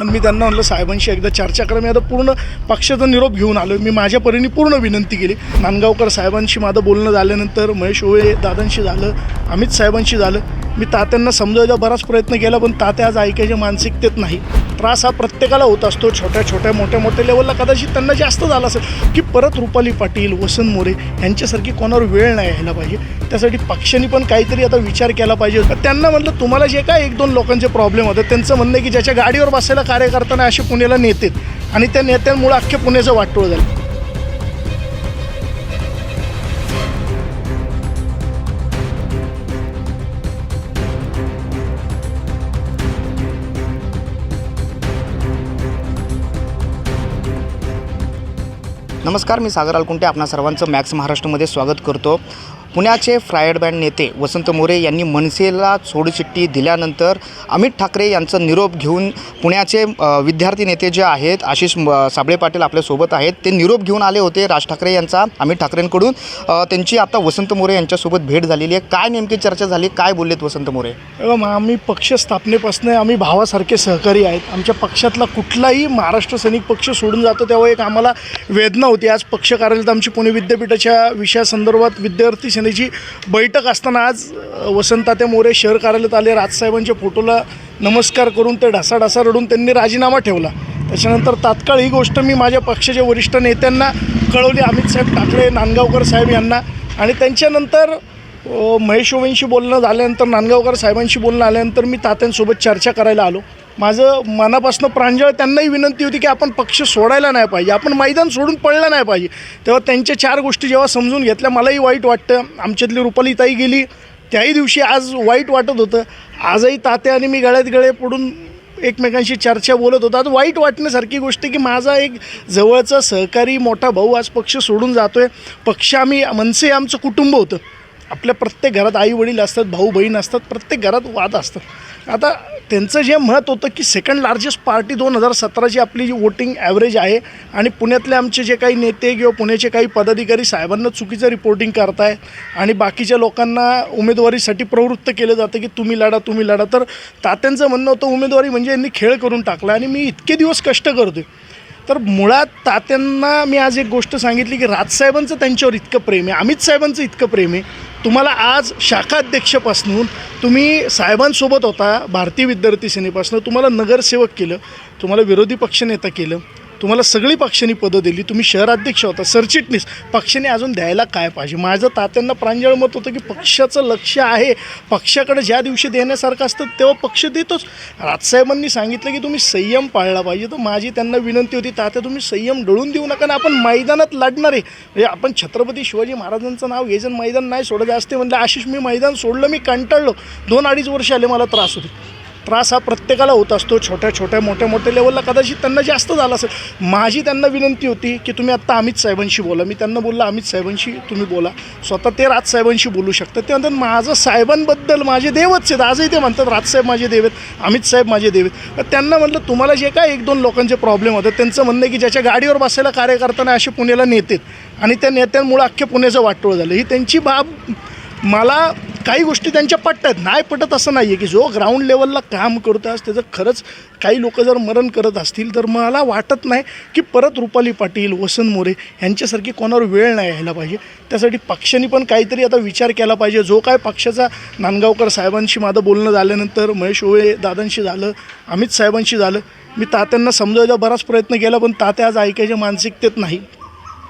पण मी त्यांना म्हणलं साहेबांशी एकदा चर्चा करा. मी आता पूर्ण पक्षाचा निरोप घेऊन आलो मी माझ्या परीने पूर्ण विनंती केली. नांदगावकर साहेबांशी माझं बोलणं झाल्यानंतर महेश ओळे दादांशी झालं अमित साहेबांशी झालं. मी तात्यांना समजायचा बराच प्रयत्न केला पण तात्या आज ऐकायच्या मानसिकतेत नाही. त्रास हा प्रत्येकाला होत असतो. छोट्या छोट्या मोठ्या मोठ्या लेवलला कदाचित त्यांना जास्त झाला असेल की परत रुपाली पाटील वसंत मोरे यांच्यासारखी कोणावर वेळ नाही यायला पाहिजे. त्यासाठी पक्षांनी पण काहीतरी आता विचार केला पाहिजे. तर त्यांना म्हटलं तुम्हाला जे काय एक दोन लोकांचे प्रॉब्लेम होतात त्यांचं म्हणणं आहे की ज्याच्या गाडीवर बसायला कार्य करताना असे पुण्याला नेतेत आणि त्या नेत्यांमुळे अख्ख्या पुण्याचं वाटोळ झालं. नमस्कार मी सागर अलकुंटे आपणा सर्वांचं मॅक्स महाराष्ट्रमध्ये स्वागत करतो. पुण्याचे फ्रायड बँड नेते वसंत मोरे यांनी मनसेला सोडचिठ्ठी दिल्यानंतर अमित ठाकरे यांचा निरोप घेऊन पुण्याचे विद्यार्थी नेते जे आहेत आशिष साबळे पाटील आपल्यासोबत आहेत ते निरोप घेऊन आले होते राज ठाकरे यांचा अमित ठाकरेंकडून. त्यांची आता वसंत मोरे यांच्यासोबत भेट झालेली आहे. काय नेमकी चर्चा झाली? काय बोललेत वसंत मोरे? मग आम्ही पक्ष स्थापनेपासून आम्ही भावासारखे सहकारी आहेत. आमच्या पक्षातला कुठलाही महाराष्ट्र सैनिक पक्ष सोडून जातो तेव्हा एक आम्हाला वेदना होती. आज पक्ष कार्यालयात आमची पुणे विद्यापीठाच्या विषयासंदर्भात विद्यार्थी सेनेची बैठक असताना आज वसंताते मोरे शहर कार्यालयात आले. राजसाहेबांच्या फोटोला नमस्कार करून ते ढासाढासा रडून त्यांनी राजीनामा ठेवला. त्याच्यानंतर तात्काळ ही गोष्ट मी माझ्या पक्षाच्या वरिष्ठ नेत्यांना कळवली. अमित साहेब ठाकरे नांदगावकर साहेब यांना. आणि त्यांच्यानंतर अ, महेश ओवेंशी बोलणं झाल्यानंतर नांदगावकर साहेबांशी बोलणं आल्यानंतर मी तात्यांसोबत चर्चा करायला आलो. माझं मनापासून प्रांजळ त्यांनाही विनंती होती की आपण पक्ष सोडायला नाही पाहिजे आपण मैदान सोडून पडलं नाही पाहिजे. तेव्हा त्यांच्या चार गोष्टी जेव्हा समजून घेतल्या मलाही वाईट वाटतं. आमच्यातली रुपालीताई गेली त्याही दिवशी आज वाईट वाटत होतं. आजही तात्या आणि मी गळ्यात गळे पडून एकमेकांशी चर्चा बोलत होतो. आज वाईट वाटण्यासारखी गोष्ट की माझा एक जवळचा सहकारी मोठा भाऊ आज पक्ष सोडून जातो आहे पक्ष आम्ही मनसे आमचं कुटुंब होतं. आपल्या प्रत्येक घरात आई वडील असतात भाऊ बहीण असतात प्रत्येक घरात वाद असतात. आता त्यांचं जे मत होतं की सेकंड लार्जेस्ट पार्टी दोन हजार सतराची आपली जी वोटिंग ॲव्हरेज आहे आणि पुण्यातले आमचे जे काही नेते किंवा पुण्याचे काही पदाधिकारी साहेबांना चुकीचं रिपोर्टिंग करताय आणि बाकीच्या लोकांना उमेदवारीसाठी प्रवृत्त केलं जातं की तुम्ही लढा तुम्ही लढा. तर तात्यांचं म्हणणं होतं उमेदवारी म्हणजे यांनी खेळ करून टाकला आणि मी इतके दिवस कष्ट करतोय. तर मुळात तात्यांना मी आज एक गोष्ट सांगितली की राजसाहेबांचं त्यांच्यावर इतकं प्रेम आहे अमित साहेबांचं इतकं प्रेम आहे. तुम्हाला आज शाखाध्यक्षपासून तुम्ही साहेबांसोबत होता भारतीय विद्यार्थी सेनेपासून तुम्हाला नगरसेवक केलं तुम्हाला विरोधी पक्षनेता केलं तुम्हाला सगळी पक्षांनी पदं दिली तुम्ही शहराध्यक्ष होता सरचिटणीस. पक्षाने अजून द्यायला काय पाहिजे? माझं तात्यांना प्रांजळ मत होतं की पक्षाचं लक्ष आहे. पक्षाकडे ज्या दिवशी देण्यासारखं असतं तेव्हा पक्ष देतोच. राजसाहेबांनी सांगितलं की तुम्ही संयम पाळला पाहिजे. तर माझी त्यांना विनंती होती तात्या तुम्ही संयम डळून देऊ नका ना आपण मैदानात लढणार. आहे म्हणजे आपण छत्रपती शिवाजी महाराजांचं नाव घेजन मैदान नाही सोडत. असते म्हणलं आशिष मी मैदान सोडलं मी कंटाळलो. दोन अडीच वर्ष आले मला त्रास होते त्रास हा प्रत्येकाला होत असतो. छोट्या छोट्या मोठ्या मोठ्या लेवलला कदाचित त्यांना जास्त झाला असेल. माझी त्यांना विनंती होती की तुम्ही आत्ता अमित साहेबांशी बोला. मी त्यांना बोललं अमित साहेबांशी तुम्ही बोला. स्वतः ते राजसाहेबांशी बोलू शकतात. ते म्हणतात माझं साहेबांबद्दल माझे देवच आहेत. आजही ते म्हणतात राजसाहेब माझे देव आहेत अमित साहेब माझे देव आहेत. तर त्यांना म्हटलं तुम्हाला जे काय एक दोन लोकांचे प्रॉब्लेम होतात त्यांचं म्हणणं आहे की ज्याच्या गाडीवर बसायला कार्यकर्ता असे पुण्याला नेतेत आणि त्या नेत्यांमुळे अख्ख्या पुण्याचं वाटोळ झालं. ही त्यांची बाब मला काही गोष्टी त्यांच्या पटतात नाही पटत असं नाही आहे की जो ग्राउंड लेवलला काम करतो त्याचं खरंच काही लोक जर मरण करत असतील तर मला वाटत नाही की परत रुपाली पाटील वसंत मोरे यांच्यासारखी कोणावर वेळ नाही यायला पाहिजे. त्यासाठी पक्षाने पण काहीतरी आता विचार केला पाहिजे. जो काय पक्षाचा नांदगावकर साहेबांशी माझं बोलणं झाल्यानंतर महेश ओळे दादांशी झालं अमित साहेबांशी झालं मी तात्यांना समजायचा बराच प्रयत्न केला पण तात्या आज ऐकायच्या मानसिकतेत नाही.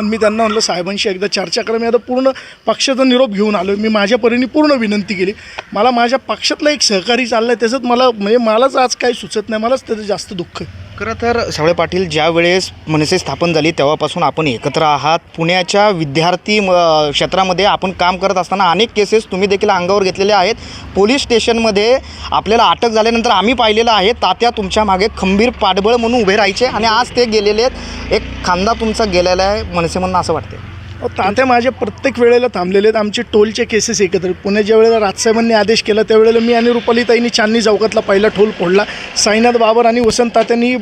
पण मी त्यांना म्हणलं साहेबांशी एकदा चर्चा करा. मी आता पूर्ण पक्षाचा निरोप घेऊन आलो मी माझ्या परीने पूर्ण विनंती केली. मला माझ्या पक्षातला एक सहकारी चालला आहे त्याच्यात मला म्हणजे मलाच आज काही सुचत नाही मलाच त्याचं जास्त दुःख आहे. खरं तर सावळे पाटील ज्या वेळेस मनसे स्थापन झाली तेव्हापासून आपण एकत्र आहात. पुण्याच्या विद्यार्थी म, क्षेत्रामध्ये आपण काम करत असताना अनेक केसेस तुम्ही देखील अंगावर घेतलेले आहेत. पोलीस स्टेशनमध्ये आपल्याला अटक झाल्यानंतर आम्ही पाहिलेलं आहे. तात्या तुमच्या मागे खंबीर पाठबळ म्हणून उभे राहायचे आणि आज ते गेलेले आहेत. एक खांदा तुमचा गेलेला आहे मनसे म्हणून असं वाटते तात्या माझ्या प्रत्येक वेळेला थांबलेले आहेत. आमचे टोलचे केसेस एकत्र. पुणे ज्या वेळेला राजसाहेबांनी आदेश केला त्यावेळेला मी आणि रुपालीताईंनी चांदणी चौकातला पहिला टोल फोडला. साईनाथ बाबर आणि वसंत तात्यांनी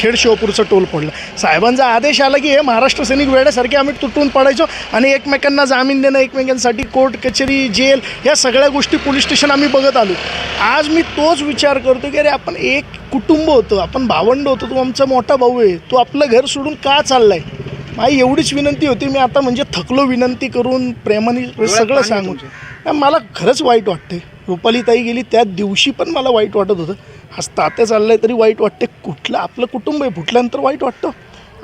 खेड शिवपूरचा टोल फोडला. साहेबांचा आदेश आला की हे महाराष्ट्र सैनिक वेळेसारखे आम्ही तुटून पडायचो आणि एकमेकांना जामीन देणं एकमेकांसाठी कोर्ट कचेरी जेल ह्या सगळ्या गोष्टी पोलीस स्टेशन आम्ही बघत आलो. आज मी तोच विचार करतो की अरे आपण एक कुटुंब होतो आपण भावंड होतो तो आमचा मोठा भाऊ आहे तो आपलं घर सोडून का चाललाय? माझी एवढीच विनंती होती. मी आता म्हणजे थकलो विनंती करून प्रेमाने सगळं सांगून. मला खरंच वाईट वाटते. रुपाली ताई गेली त्या दिवशी पण मला वाईट वाटत होतं. आज तात्या चाललंय तरी वाईट वाटते. कुठलं आपलं कुटुंब आहे फुटल्यानंतर वाईट वाटतं.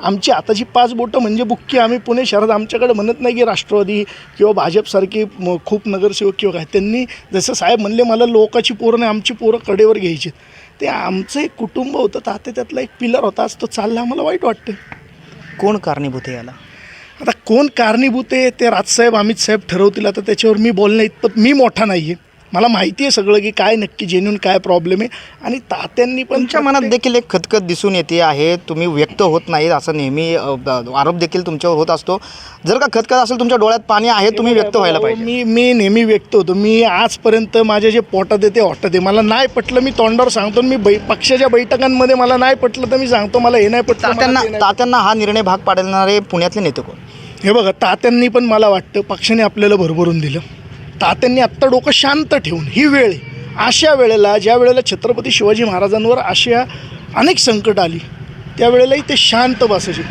आमची आताची पाच बोटं म्हणजे बुक्की. आम्ही पुणे शहरात आमच्याकडे म्हणत नाही की राष्ट्रवादी किंवा भाजपसारखी म- खूप नगरसेवक किंवा काय. त्यांनी जसं साहेब म्हणले मला लोकाची पोरं नाही आमची पोरं कडेवर घ्यायची ते आमचं एक कुटुंब होतं. तात्या त्यातला एक पिलर होता. आज तो चालला आम्हाला वाईट वाटतं कोण कारणीभूत आहे याला? आता कोण कारणीभूत आहे ते राजसाहेब अमित साहेब ठरवतील. आता त्याच्यावर मी बोलणं इतपत मी मोठा नाही आहे मला माहिती आहे सगळं की काय नक्की जेन्युन काय प्रॉब्लेम आहे. आणि तात्यांनी पण तुमच्या मनात देखील एक खतखत दिसून येते आहे. तुम्ही व्यक्त होत नाही असं नेहमी आरोप देखील तुमच्यावर होत असतो. जर का खतखत असेल तुमच्या डोळ्यात पाणी आहे तुम्ही व्यक्त व्हायला पाहिजे. मी मी नेहमी व्यक्त होतो. मी आजपर्यंत माझे जे पोटात आहे ते वाटत आहे. मला नाही पटलं मी तोंडावर सांगतो मी बै पक्षाच्या बैठकांमध्ये मला नाही पटलं तर मी सांगतो मला हे नाही पटलं तात्यांना तात्यांना हा निर्णय भाग पाडणारे पुण्यातले नेते कोण? हे बघा तात्यांनी पण मला वाटतं पक्षाने आपल्याला भरभरून दिलं. तात्यांनी आत्ता डोकं शांत ठेवून ही वेळ आहे. अशा वेळेला ज्या वेळेला छत्रपती शिवाजी महाराजांवर अशा अनेक संकट आली त्यावेळेलाही ते शांत बसायचे.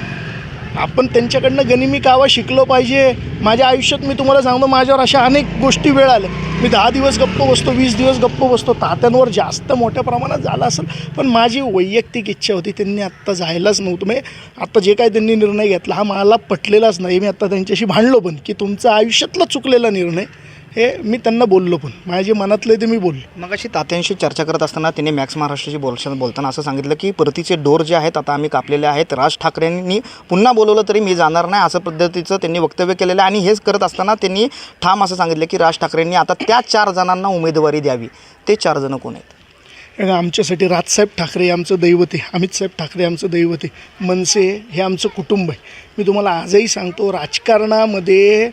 आपण त्यांच्याकडनं गनिमी कावा शिकलो पाहिजे. माझ्या आयुष्यात मी तुम्हाला सांगतो माझ्यावर अशा अनेक गोष्टी वेळ आल्या मी दहा दिवस गप्प बसतो वीस दिवस गप्प बसतो. तात्यांवर जास्त मोठ्या प्रमाणात झाला असेल पण माझी वैयक्तिक इच्छा होती त्यांनी आत्ता जायलाच नव्हतं. म्हणजे आत्ता जे काही त्यांनी निर्णय घेतला हा मला पटलेलाच नाही. मी आत्ता त्यांच्याशी भांडलो पण की तुमचा आयुष्यातला चुकलेला निर्णय हे मी त्यांना बोललो पण. माझ्या जे मनातलं आहे ते मी बोललो. मग अशी तात्यांशी चर्चा करत असताना त्यांनी मॅक्स महाराष्ट्राशी बोलताना बोलताना असं सांगितलं की परतीचे डोर जे आहेत आता आम्ही कापलेले आहेत. राज ठाकरेंनी पुन्हा बोलवलं तरी मी जाणार नाही असं पद्धतीचं त्यांनी वक्तव्य केलेलं आहे. आणि हेच करत असताना त्यांनी ठाम असं सांगितलं की राज ठाकरेंनी आता त्या चार जणांना उमेदवारी द्यावी. ते चार जण कोण आहेत? आमच्यासाठी राजसाहेब ठाकरे आमचं दैवत आहे. अमित साहेब ठाकरे आमचं दैवत आहे. मनसे हे आमचं कुटुंब आहे. मी तुम्हाला आजही सांगतो राजकारणामध्ये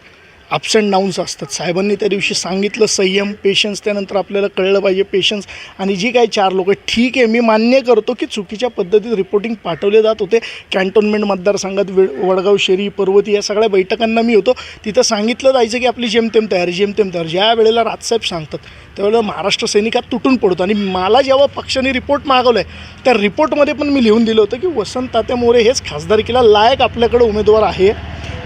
अप्स अँड डाऊन्स असतात. साहेबांनी त्या दिवशी सांगितलं संयम पेशन्स त्यानंतर आपल्याला कळलं पाहिजे पेशन्स आणि जी काही चार लोक ठीक आहे मी मान्य करतो की चुकीच्या पद्धतीत रिपोर्टिंग पाठवले जात होते. कॅन्टोन्मेंट मतदारसंघात वे वडगाव शेरी पर्वती या सगळ्या बैठकांना मी होतो. तिथं सांगितलं जायचं की आपली जेमतेम तयारी जेमतेम तयारी. ज्या वेळेला राजसाहेब सांगतात त्यावेळेला महाराष्ट्र सैनिकात तुटून पडतो. आणि मला जेव्हा पक्षाने रिपोर्ट मागवला आहे त्या रिपोर्टमध्ये पण मी लिहून दिलं होतं की वसंत तात्या मोरे हेच खासदारकीला लायक आपल्याकडे उमेदवार आहे.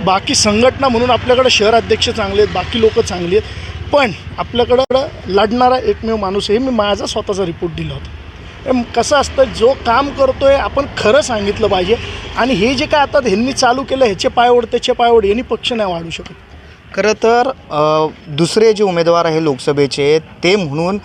बाकी संघटना म्हणून आपल्याकडं शहर अध्यक्ष चांगले आहेत बाकी लोक चांगली आहेत. पण आपल्याकडं लढणारा एकमेव माणूस आहे मी माझा स्वतःचा रिपोर्ट दिला होता. कसं असतं जो काम करतो आहे आपण खरं सांगितलं पाहिजे. आणि हे जे काय आता ह्यांनी चालू केलं ह्याचे पायवड त्याचे पायवड यांनी पक्ष नाही वाढू शकत. खरं तर दुसरे जे उमेदवार आहे लोकसभेचे ते म्हणून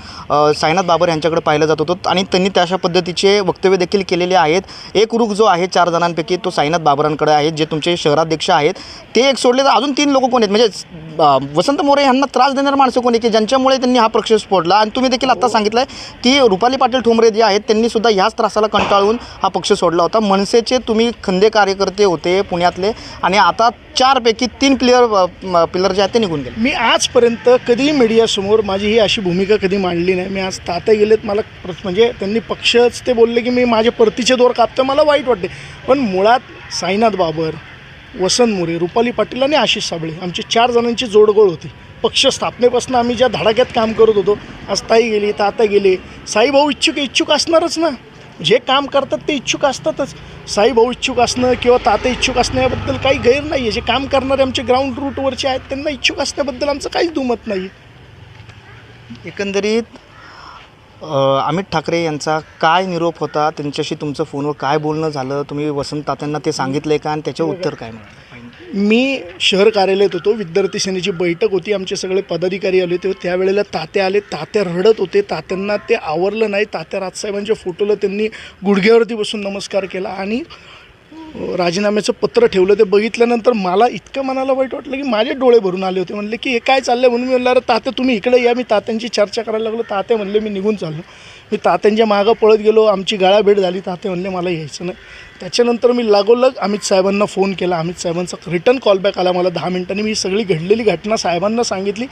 साईनाथ बाबर यांच्याकडे पाहिलं जात होतं आणि त्यांनी त्याशा पद्धतीचे वक्तव्य देखील केलेले आहेत. एक रुख जो आहे चार जणांपैकी तो साईनाथ बाबरांकडे आहे जे तुमचे शहराध्यक्ष आहेत. ते एक सोडले तर अजून तीन लोक कोण आहेत? म्हणजे वसंत मोरे यांना त्रास देणारे माणसं कोण आहे की ज्यांच्यामुळे त्यांनी हा प्रक्षेप फोडला आणि तुम्ही देखील आत्ता सांगितलं आहे की रुपाली पाटील ठोंबरे जे आहेत त्यांनी सुद्धा ह्याच त्रासाला कंटाळून हा पक्ष सोडला होता. मनसेचे तुम्ही खंदे कार्यकर्ते होते पुण्यातले आणि आता चारपैकी तीन प्लेयर पिलर जे आहेत ते निघून गेले. मी आजपर्यंत कधीही मीडियासमोर माझी ही अशी भूमिका कधी मांडली नाही. मी आज तात्या गेलेत मला प्र- म्हणजे त्यांनी पक्षच ते बोलले की मी माझे परतीचे दोर कापतं मला वाईट वाटते. पण मुळात साईनाथ बाबर वसंत मोरे रुपाली पाटील आणि आशिष साबळे आमची चार जणांची जोडगोळ होती. पक्ष स्थापनेपासून आम्ही ज्या धडाक्यात काम करत होतो आज ताई गेली ताता गेले साई भाऊ इच्छुक इच्छुक असणारच ना. जे काम करतात ते इच्छुक असतातच. साईभाऊ इच्छुक असणं किंवा ताते इच्छुक असणं याबद्दल काही गैर नाही आहे जे काम करणारे आमचे ग्राउंड रूटवरचे आहेत त्यांना इच्छुक असण्याबद्दल आमचं काहीच दुमत नाही एकंदरीत अ, अमित ठाकरे यांचा काय निरोप होता? त्यांच्याशी तुमचं फोनवर काय बोलणं झालं? तुम्ही वसंत तात्यांना ते आहे का? आणि त्याचे उत्तर काय मिळालं मी शहर कार्यालयात होतो. विद्यार्थी सेनेची बैठक होती. आमचे सगळे पदाधिकारी आले होते. त्यावेळेला तात्या आले. तात्या रडत होते. तात्यांना ते आवरलं नाही. तात्या राजसाहेबांच्या फोटोला त्यांनी गुडघ्यावरती बसून नमस्कार केला आणि राजीनाम्याचं पत्र ठेवलं. ते बघितल्यानंतर मला इतकं मनाला वाईट वाटलं की माझे डोळे भरून आले होते. म्हणले की हे काय चाललं म्हणून मी म्हणलं अरे तात्या तुम्ही इकडे या. मी तात्यांची चर्चा करायला लागलो. तात्या म्हणले मी निघून चाललो. मी तात्यांच्या मागं पळत गेलो आमची गाळाभेट झाली. तात्या म्हणले मला यायचं नाही. त्याच्यानंतर मी लागोलग अमित साहेबांना फोन केला. अमित साहेबांचा रिटर्न कॉलबॅक आला मला दहा मिनिटांनी. मी सगळी घडलेली घटना साहेबांना सांगितली.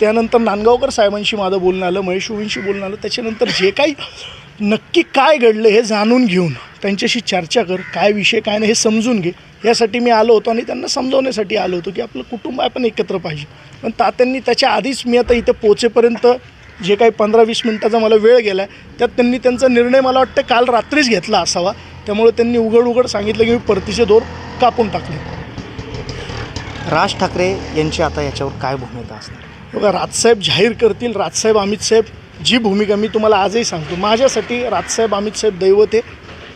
त्यानंतर नांदगावकर साहेबांशी माझं बोलणं आलं महेश उवींशी बोलणं आलं. त्याच्यानंतर जे काही नक्की काय घडलं हे जाणून घेऊन त्यांच्याशी चर्चा कर. काय विषय काय नाही हे समजून घे. यासाठी मी आलो होतो आणि त्यांना समजवण्यासाठी आलो होतो की आपलं कुटुंब आपण एकत्र पाहिजे. पण तात्यांनी त्याच्या आधीच मी आता इथे पोचेपर्यंत जे काही पंधरा वीस मिनटाचा मला वेळ गेला आहे त्यात त्यांनी त्यांचा निर्णय मला वाटतं काल रात्रीच घेतला असावा. त्यामुळे त्यांनी उघड उघड सांगितलं की मी परतीचे दोर कापून टाकले. राज ठाकरे यांची आता याच्यावर काय भूमिका असणार? बघा राजसाहेब जाहीर करतील. राजसाहेब अमित साहेब जी भूमिका मी तुम्हाला आजही सांगतो. माझ्यासाठी राजसाहेब अमित साहेब दैवत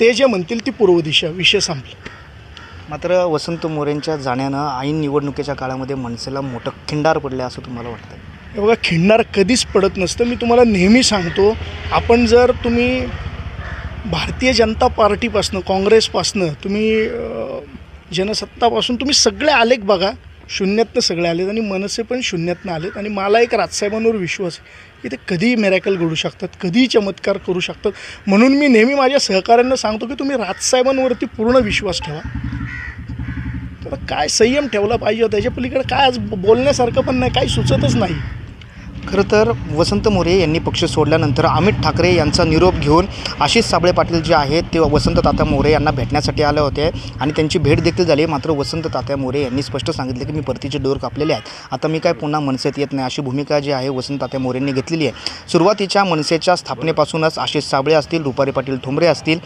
ते जे म्हणतील ती पूर्व दिशा विषय संपला. मात्र वसंत मोरेंच्या जाण्यानं ऐन निवडणुकीच्या काळामध्ये मनसेला मोठं खिंडार पडलं असं तुम्हाला वाटतं बघा खिंडणार कधीच पडत नसतं. मी तुम्हाला नेहमी सांगतो आपण जर तुम्ही भारतीय जनता पार्टीपासनं काँग्रेसपासनं तुम्ही जनसत्तापासून तुम्ही सगळे आलेख बघा. शून्यातनं सगळे आलेत आणि मनसे पण शून्यातनं आलेत. आणि मला एक राजसाहेबांवर विश्वास आहे की ते कधीही मेरॅकल घडू शकतात कधीही चमत्कार करू शकतात. म्हणून मी नेहमी माझ्या सहकाऱ्यांना सांगतो की तुम्ही राजसाहेबांवरती पूर्ण विश्वास ठेवा. तर काय संयम ठेवला पाहिजे त्याच्या पलीकडे काय आज बोलण्यासारखं पण नाही काही सुचतच नाही. खरं तर वसंत मोरे यांनी पक्ष सोडल्यानंतर अमित ठाकरे यांचा निरोप घेऊन आशिष साबळे पाटील जे आहेत ते वसंत तात्या मोरे यांना भेटण्यासाठी आले होते आणि त्यांची भेट देखील झाली. मात्र वसंत तात्या मोरे यांनी स्पष्ट सांगितले की मी परतीचे डोर कापलेले आहेत. आता मी काय पुन्हा मनसेत येत नाही. अशी भूमिका जी आहे वसंत तात्या मोरेंनी घेतलेली आहे. सुरुवातीच्या मनसेच्या स्थापनेपासूनच आशिष साबळे असतील रुपारी पाटील ठोंबरे असतील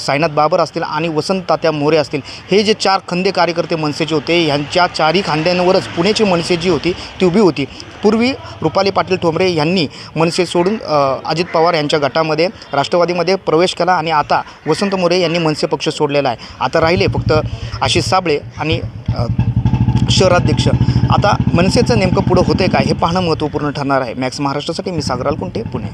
साईनाथ बाबर असतील आणि वसंत तात्या मोरे असतील हे जे चार खंदे कार्यकर्ते मनसेचे होते ह्यांच्या चारही खांद्यांवरच पुण्याची मनसे जी होती ती उभी होती. पूर्वी रुपाली पाटील ठोंबरे यांनी मनसे सोडून अजित पवार यांच्या गटामध्ये राष्ट्रवादीमध्ये प्रवेश केला आणि आता वसंत मोरे यांनी मनसे पक्ष सोडलेला आहे. आता राहिले फक्त आशिष साबळे आणि शहराध्यक्ष आता मनसेचं नेमकं पुढं होतं काय हे पाहणं महत्त्वपूर्ण ठरणार आहे. मॅक्स महाराष्ट्रासाठी मी सागराल कुंटे पुणे.